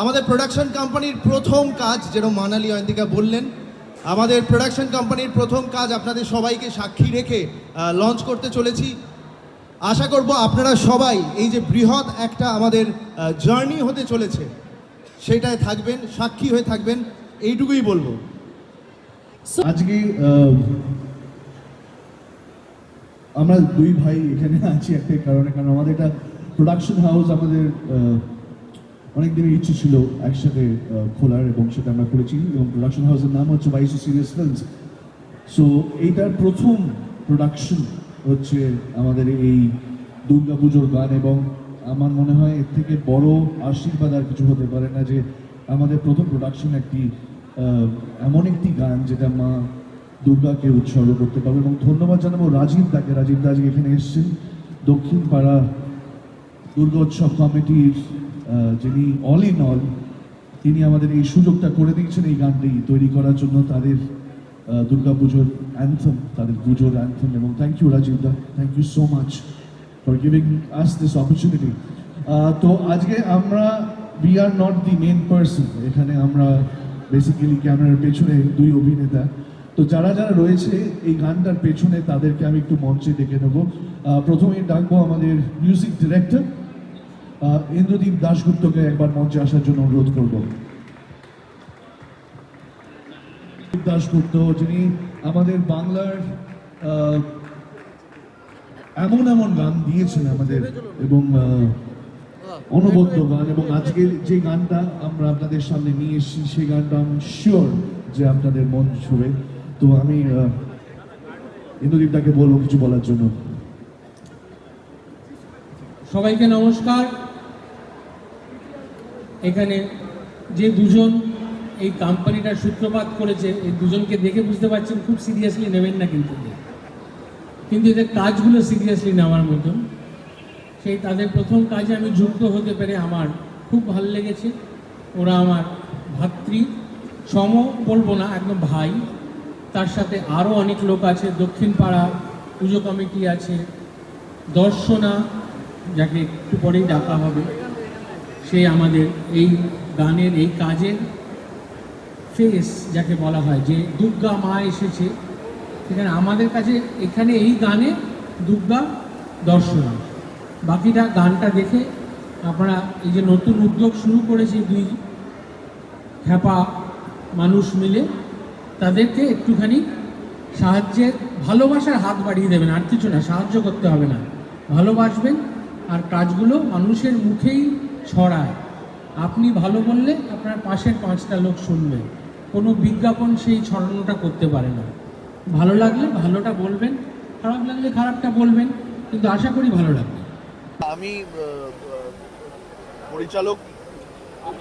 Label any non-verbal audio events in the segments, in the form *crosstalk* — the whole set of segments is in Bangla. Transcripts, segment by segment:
আমাদের প্রোডাকশন কোম্পানির প্রথম কাজ যেরকম মানালি অয়ন্তিকা বললেন আমাদের প্রোডাকশন কোম্পানির প্রথম কাজ আপনাদের সবাইকে সাক্ষী রেখে লঞ্চ করতে চলেছি। আশা করব আপনারা সবাই এই যে বৃহৎ একটা আমাদের জার্নি হতে চলেছে সেটায় থাকবেন সাক্ষী হয়ে থাকবেন এইটুকুই বলব। আজকে আমরা দুই ভাই এখানে আছি একটা কারণে কারণ আমাদের একটা প্রোডাকশন হাউস আমাদের অনেক দিনের ইচ্ছে ছিল একসাথে খোলার এবং সেটা আমরা করেছি এবং প্রোডাকশন হাউসের নাম হচ্ছে বাইশো সিরিয়াস ফিল্মস সো এইটার প্রথম প্রোডাকশন হচ্ছে আমাদের এই দুর্গা পুজোর গান এবং আমার মনে হয় এর থেকে বড় আশীর্বাদ আর কিছু হতে পারে না যে আমাদের প্রথম প্রোডাকশন একটি এমন একটি গান যেটা মা দুর্গাকে উৎসর্গ করতে পারবে এবং ধন্যবাদ জানাব রাজীব দাকে। রাজীব আজকে এখানে এসেছেন। দক্ষিণ পাড়া দুর্গোৎসব কমিটির যিনি অল ইন অল তিনি আমাদের এই সুযোগটা করে দিয়েছেন এই গানটি তৈরি করার জন্য তাদের দুর্গাপুজোর অ্যান্থম তাদের পুজোর অ্যান্থম এবং thank you Rajib the thank you so much for giving us this opportunity তো আজকে আমরা we are not the main person এখানে আমরা বেসিক্যালি ক্যামেরার পেছনে দুই অভিনেতা। তো যারা যারা রয়েছে এই গানটার পেছনে, তাদেরকে আমি একটু মঞ্চে ডেকে নেব। প্রথমেই ডাকবো আমাদের মিউজিক ডিরেক্টর ইন্দ্রদীপ দাশগুপ্তকে একবার মঞ্চে আসার জন্য অনুরোধ করব। দাশগুপ্ত যিনি আমাদের বাংলার এমন এমন গান দিয়েছেন আমাদের এবং অনবদ্য গান এবং আজকে যে গানটা আমরা আপনাদের সামনে নিয়ে এসেছি সেই গানটা আমি শিওর যে আপনাদের মন ছুবে তো আমি আহ, ইন্দ্রদীপ বলব কিছু বলার জন্য। সবাইকে নমস্কার। এখানে যে দুজন এই কোম্পানিটার সূত্রপাত করেছে, এই দুজনকে দেখে বুঝতে পারছেন খুব সিরিয়াসলি নেবেন না কিন্তু কিন্তু এদের কাজগুলো সিরিয়াসলি নেওয়ার মতন। সেই তাদের প্রথম কাজে আমি যুক্ত হতে পেরে আমার খুব ভালো লেগেছে। ওরা আমার ভাতৃ, সম বলব না, একদম ভাই। তার সাথে আরও অনেক লোক আছে দক্ষিণ পাড়া পুজো কমিটি আছে, দর্শনা, যাকে একটু পরেই ডাকা হবে। সে আমাদের এই গানের, এই কাজের ফেস যাকে বলা হয়, যে দুর্গা মা এসেছে, সেখানে আমাদের কাছে এখানে এই গানে দুর্গা দর্শনা বাকিটা গানটা দেখে আপনারা এই যে নতুন উদ্যোগ শুরু করেছে দুই হ্যাপা মানুষ মিলে, তাদেরকে একটুখানি সাহায্যের, ভালোবাসার হাত বাড়িয়ে দেবেন। আর কিছু না, সাহায্য করতে হবে না। ভালোবাসবেন, আর কাজগুলো মানুষের মুখেই ছড়ায়। আপনি ভালো বললে আপনার পাশের পাঁচটা লোক শুনবে। কোনো বিজ্ঞাপন সেই ছড়ানোটা করতে পারে না। ভালো লাগলে ভালোটা বলবেন, খারাপ লাগলে খারাপটা বলবেন, কিন্তু আশা করি ভালো লাগবে। আমি পরিচালক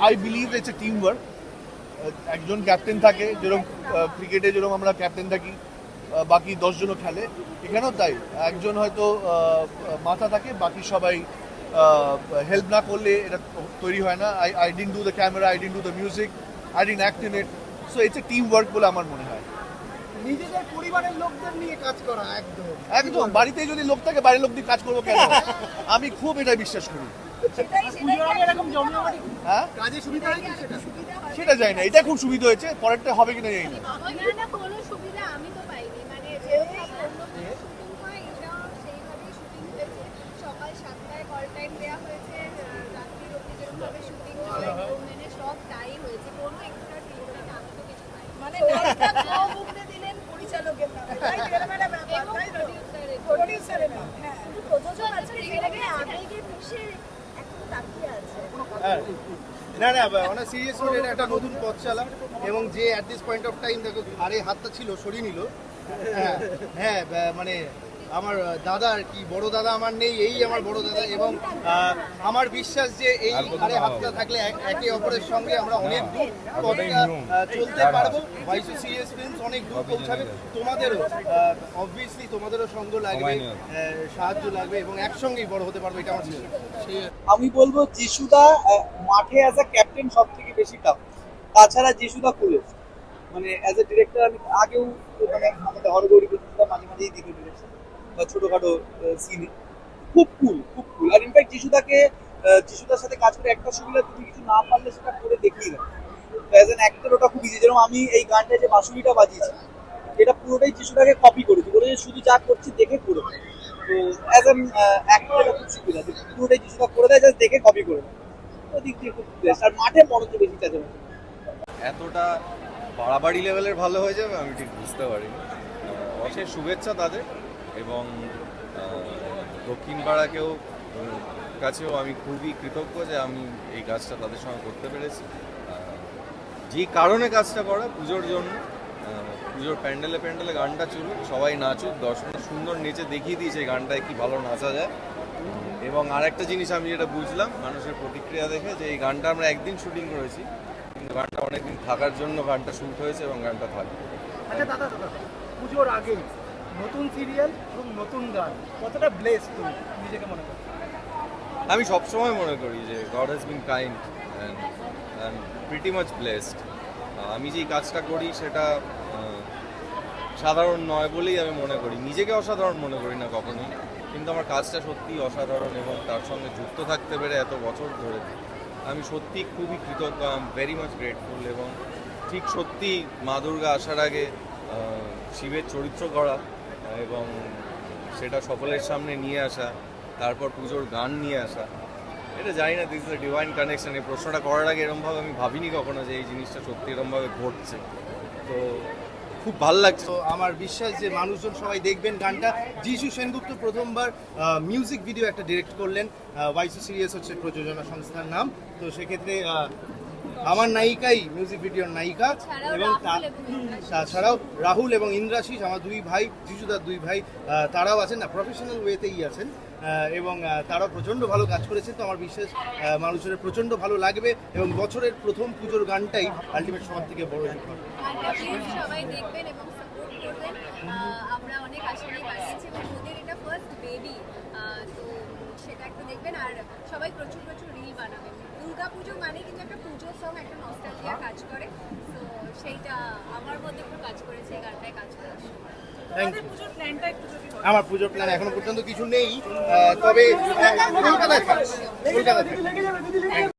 I believe it's a team work একজন ক্যাপ্টেন থাকে, যেরকম ক্রিকেটে যেরকম আমরা ক্যাপ্টেন থাকি বাকি দশজনও খেলে। এখানেও তাই। একজন হয়তো মাথা থাকে, বাকি সবাই হেল্প না করলে এটা তৈরি হয় না। I I didn't do the camera I didn't do the music I didn't act in it so it's a team work বলে আমার মনে হয়। নিজেদের পরিবারের লোকদের নিয়ে কাজ করা একদম। একদম। বাড়িতে যদি লোক থাকে বাড়ির লোক দিয়ে কাজ করব কেন? *laughs* আমি খুব এটা বিশ্বাস করি। পুজোর আগে এরকম জমজমাটি হ্যাঁ? কাজে সুবিধা কি সেটা? সেটা যায় না। এটা খুব সুবিধা হয়েছে পরেরটা হবে কিনা জানি না না না কোনো সুবিধা আমি তো পাইনি মানে যেভাবে অন্য শুটিং হয় এটাও সেইভাবেই শুটিং হয়েছে সকাল সাতটায় কল টাইম দেওয়া হয়েছে আহ, রাত্রির শুটিং চলে সব তাই হয়েছে কোনো এক্সট্রা ট্রিটমেন্ট আমি তো কিছু পাইনি। মানে নামটা কম উঠতে দিলেন পরিচালকের নামে। তাই তো? ব্যাপার তাই তো? প্রডিউসারের প্রডিউসারের নাম হ্যাঁ। প্রযোজক আছে যেটাকে আবেগে মিশে এখন তাকিয়ে আছে। হ্যাঁ। না না অনেক সিরিয়াস নোট একটা নতুন পথ চালা এবং যে at this point of time দেখো ঘাড়ে হাতটা ছিল সরিয়ে নিল। হ্যাঁ হ্যাঁ মানে আমার দাদা আর কি বড় দাদা আমার নেই এই আমার বড় দাদা এবং আমার বিশ্বাস যে এই ঘাড়ে হাতটা থাকলে এক- একে অপরের সঙ্গে আমরা অনেক দূর চলতে পারব। বাইশো সিরিয়াস ফিল্মস অনেক দূর পৌঁছাবে। তোমাদেরও অবভিয়াসলি তোমাদেরও সঙ্গ লাগবে সাহায্য লাগবে এবং একসঙ্গেই বড় হতে পারবে এটা আমার আমি বলব যিশুদা মাঠে অ্যাজ আ ক্যাপ্টেন সব থেকে বেশি টাফ তাছাড়া যিশুদা কুলের মানে অ্যাজ এ ডিরেক্টর আমি আগেও মানে আমাদের হরগৌরী মাঝে মাঝেই দিত ডিরেকশন ছোটোখাটো সিনে খুব কুল খুব কুল আর ইনফ্যাক্ট যিশুদাকে যিশুদার সাথে কাজ করে একটা সুবিধা তুমি কিছু না পারলে সেটা করে দেখিয়ে দেয় অ্যাজ অ্যান অ্যাক্টর ওটা খুব ইজি যেরকম আমি এই গানটা যে বাঁশুরিটা বাজিয়েছি এটা পুরোটাই যিশুদাকে কপি করেছি করে শুধু যা করছি দেখে করে। তো অ্যাজ অ্যান অ্যাক্টর এটা খুব সুবিধা। পুরোটাই যিশুদা করে দেয় জাস্ট দেখে কপি করে দেয়। ওদিক দিয়ে খুব বেস্ট আর মাঠে মনোযোগ বেশি চাচ্ছে এতটা বাড়াবাড়ি লেভেলের ভালো হয়ে যাবে আমি ঠিক বুঝতে আহ, অশেষ শুভেচ্ছা তাদের। এবং দক্ষিণ পাড়াকেও কাছেও আমি খুবই কৃতজ্ঞ যে আমি এই কাজটা তাদের সঙ্গে করতে পেরেছি। যে কারণে কাজটা করা পুজোর জন্য পুজোর প্যান্ডেলে প্যান্ডেলে গানটা চলুক, সবাই নাচুক, দর্শকরা সুন্দর নেচে দেখিয়ে দিয়েছে গানটায় কি ভালো নাচা যায়। এবং আরেকটা জিনিস আমি যেটা বুঝলাম, মানুষের প্রতিক্রিয়া দেখে যে এই গানটা আমরা একদিন শুটিং করেছি, কিন্তু গানটা অনেকদিন থাকার জন্য গানটা শুট হয়েছে এবং গানটা থাকবে। আচ্ছা দাদা দাদা, পুজোর আগে নতুন সিরিয়াল এবং নতুন গান। কতটা ব্লেস তুমি? নিজেকে মনে করো। আমি সবসময় মনে করি যে God has been kind and pretty much blessed আমি যেই কাজটা করি সেটা সাধারণ নয় বলেই আমি মনে করি। নিজেকে অসাধারণ মনে করি না কখনোই। কিন্তু আমার কাজটা সত্যিই অসাধারণ এবং তার সঙ্গে যুক্ত থাকতে পেরে এত বছর ধরে আমি সত্যি খুবই কৃতজ্ঞ। I am very much grateful এবং ঠিক সত্যি মা দুর্গা আসার আগে শিবের চরিত্র করা এবং সেটা সকলের সামনে নিয়ে আসা, তারপর পুজোর গান নিয়ে আসা। এটা জানি না দিস দ্য ডিভাইন কানেকশন এই প্রশ্নটা করার আগে এরমভাবে আমি ভাবিনি কখনো যে এই জিনিসটা সত্যি এরমভাবে ঘটছে। তো খুব ভালো লাগছে। আমার বিশ্বাস যে মানুষজন সবাই দেখবেন গানটা। যিশু সেনগুপ্ত প্রথমবার মিউজিক ভিডিও একটা ডিরেক্ট করলেন। ওয়াইসি সিরিয়াস হচ্ছে প্রযোজনা সংস্থার নাম। তো সেক্ষেত্রে আমার নায়িকাই মিউজিক ভিডিওর নায়িকা এবং। তাছাড়াও রাহুল এবং ইন্দ্রাশিস আমার দুই ভাই যিশুদার দুই ভাই তারাও আছেন না প্রফেশনাল ওয়েতেই আছেন এবং তারাও প্রচণ্ড ভালো কাজ করেছে তো আমার বিশ্বাস আহ, মানুষের প্রচণ্ড ভালো লাগবে এবং বছরের প্রথম পুজোর গানটাই আলটিমেট সবার থেকে বড় হিট হবে। সবাই দেখবেন এবং সাপোর্ট করবেন। আমরা অনেক আশা নিয়ে বানিয়েছি এবং ওদের এটা ফার্স্ট বেবি তো সেটা একটু দেখবেন আর সবাই প্রচুর প্রচুর রিল বানাবেন। পুজো মানে কিন্তু একটা পুজোর সং একটা নস্টালজিয়া কাজ করে। তো সেইটা আমার মধ্যে একটু কাজ করেছে এই গানটায় কাজ করার সময় আমার পুজোর প্ল্যান এখনও পর্যন্ত কিছু নেই। তবে কলকাতায় কলকাতায় থাকব।